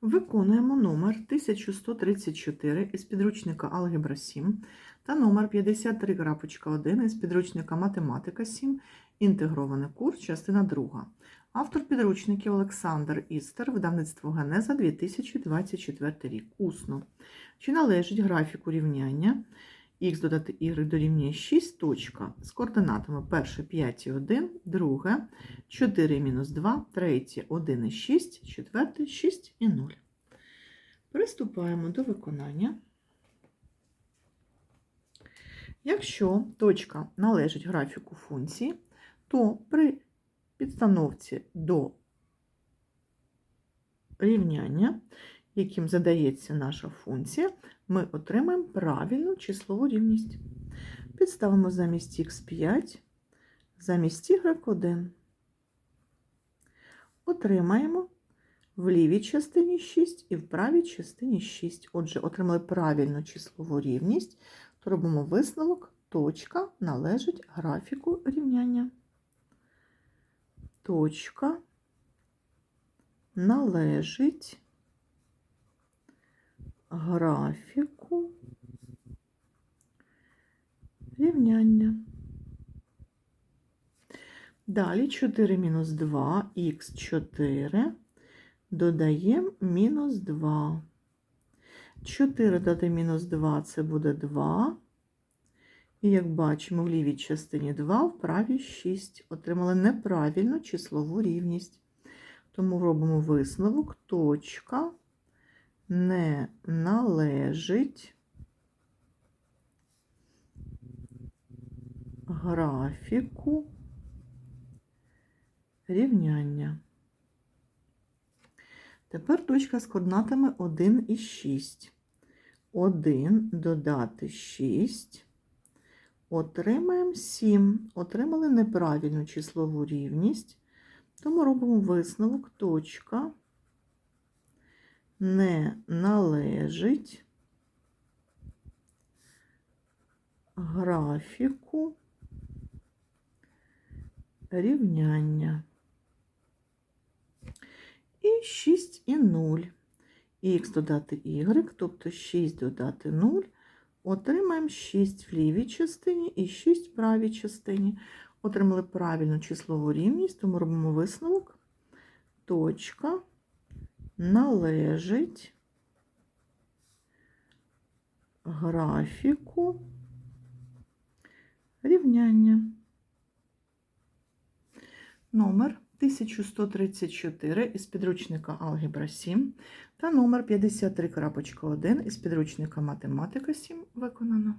Виконуємо номер 1134 із підручника Алгебра 7 та номер 53.1 із підручника Математика 7, інтегрований курс, частина 2. Автор підручників Олександр Істер, видавництво Генеза 2024 рік. Усно. Чи належить графіку рівняння х додати y дорівнює 6 точка з координатами перше 5 і 1, друге 4 мінус 2, третє 1 і 6, четверте 6 і 0. Приступаємо до виконання. Якщо точка належить графіку функції, то при підстановці до рівняння, яким задається наша функція, ми отримаємо правильну числову рівність. Підставимо замість х5, замість y1. Отримаємо в лівій частині 6 і в правій частині 6. Отже, отримали правильну числову рівність, то робимо висновок, точка належить графіку рівняння. Точка належить графіку рівняння. Далі 4 мінус 2, х 4, додаємо мінус 2. 4 додати мінус 2 це буде 2. І як бачимо, в лівій частині 2, в правій 6. Отримали неправильну числову рівність. Тому робимо висновок, точка не належить графіку рівняння. Тепер точка з координатами 1 і 6. 1 додати 6. Отримаємо 7. Отримали неправильну числову рівність, тому робимо висновок, точка не належить графіку рівняння. І 6 і 0. Х додати y, тобто 6 додати 0. Отримаємо 6 в лівій частині і 6 в правій частині. Отримали правильну числову рівність, тому робимо висновок. Точка належить графіку рівняння. Номер 1134 із підручника Алгебра 7 та номер 53.1 із підручника Математика 7 виконано.